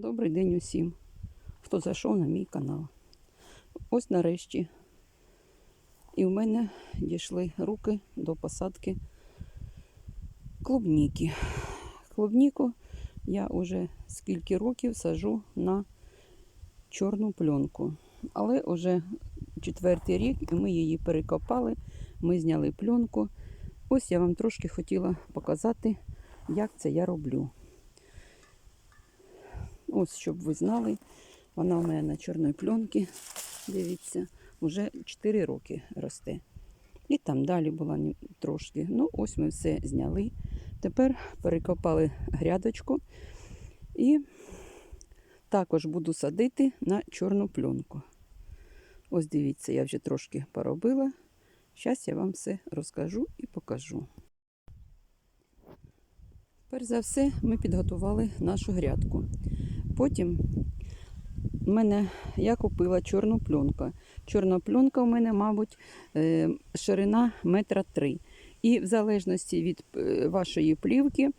Добрий день усім, хто зайшов на мій канал. Ось нарешті. І в мене дійшли руки до посадки клубніки. Клубніку я вже скільки років сажу на чорну пленку. Але вже четвертий рік і ми її перекопали, ми зняли пленку. Ось я вам трошки хотіла показати, як це я роблю. Ось, щоб ви знали, вона у мене на чорній пленці, дивіться, вже 4 роки росте. І там далі була трошки. Ну, ось ми все зняли. Тепер перекопали грядочку і також буду садити на чорну пленку. Ось дивіться, я вже трошки поробила. Зараз я вам все розкажу і покажу. Перш за все, ми підготували нашу грядку. Потім мене я купила чорну пленку. Чорна пленка у мене, мабуть, е, ширина метра три. І в залежності від е, вашої плівки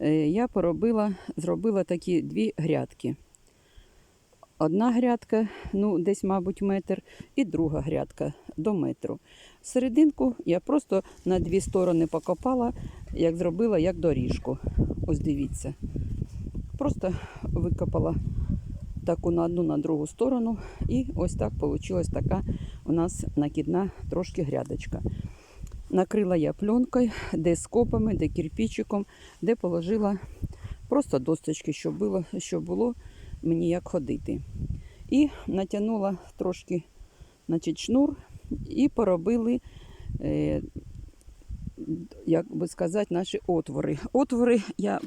е, я поробила, зробила такі дві грядки. Одна грядка, ну, десь, мабуть, метр, і друга грядка до метру. Серединку я просто на дві сторони покопала, як зробила як доріжку. Ось дивіться. Просто викопала таку на одну, на другу сторону. І ось так вийшла така у нас накидна трошки грядочка. Накрила я пленкою, де скопами, де кирпичиком, де положила просто досточки, щоб було, щоб було мені як ходити. І натягнула трошки значить, шнур і поробили, е, як би сказати, наші отвори. Отвори я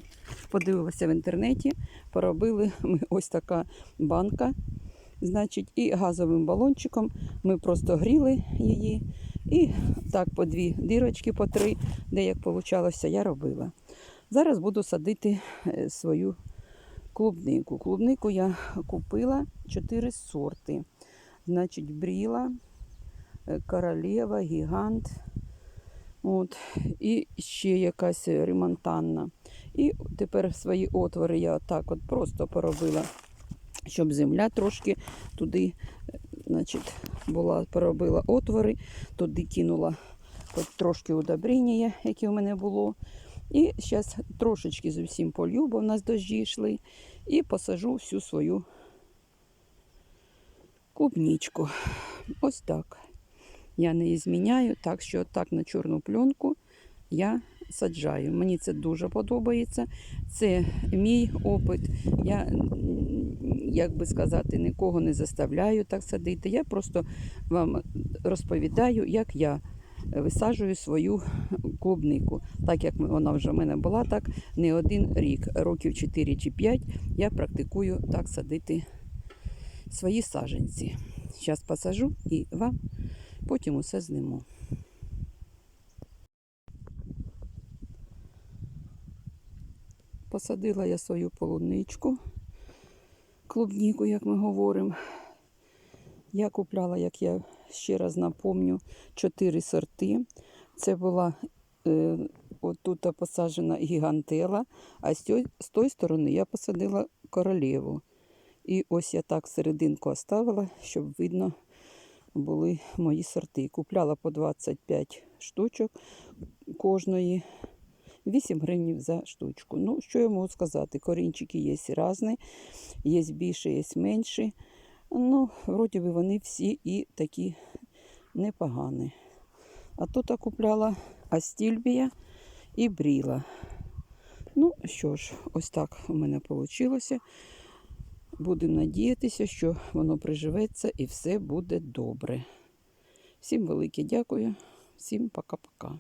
подивилася в інтернеті, поробили ми ось така банка. Значить, і газовим балончиком ми просто гріли її. І так по дві дірочки, по три, де як получалося, я робила. Зараз буду садити е, свою клубнику. Клубнику я купила чотири сорти. Значить, бріла, е, королева, гігант. От, і ще якась ремонтанна. І тепер свої отвори я так от просто поробила, щоб земля трошки туди, е, значить, була, поробила отвори, туди кинула хоч трошки удобрення, яке в мене було. І зараз трошечки зовсім полью, бо в нас дощі йшли, і посажу всю свою клубничку. Ось так. Я не зміняю, так що так на чорну пленку я саджаю. Мені це дуже подобається. Це мій опит. Я, як би сказати, нікого не заставляю так садити. Я просто вам розповідаю, як я висаджую свою клубнику. Так як вона вже в мене була, так не один рік, років 4 чи 5 я практикую так садити свої саджанці. Зараз посажу і вам потім усе зніму. Посадила я свою полуничку, клубніку, як ми говоримо. Я купляла, як я ще раз напомню, чотири сорти. Це була е, отут посаджена гігантела, а з тої, з тої сторони я посадила королеву. І ось я так серединку оставила, щоб видно були мої сорти. Купляла по 25 штучок кожної. 8 гривень за штучку. Ну, що я можу сказати? Корінчики є різні, є більше, є менші. Ну, вроді би вони всі і такі непогані. А тут купляла Астільбія і Бріла. Ну що ж, ось так у мене вийшло. Будемо надіятися, що воно приживеться і все буде добре. Всім велике дякую, всім пока-пока.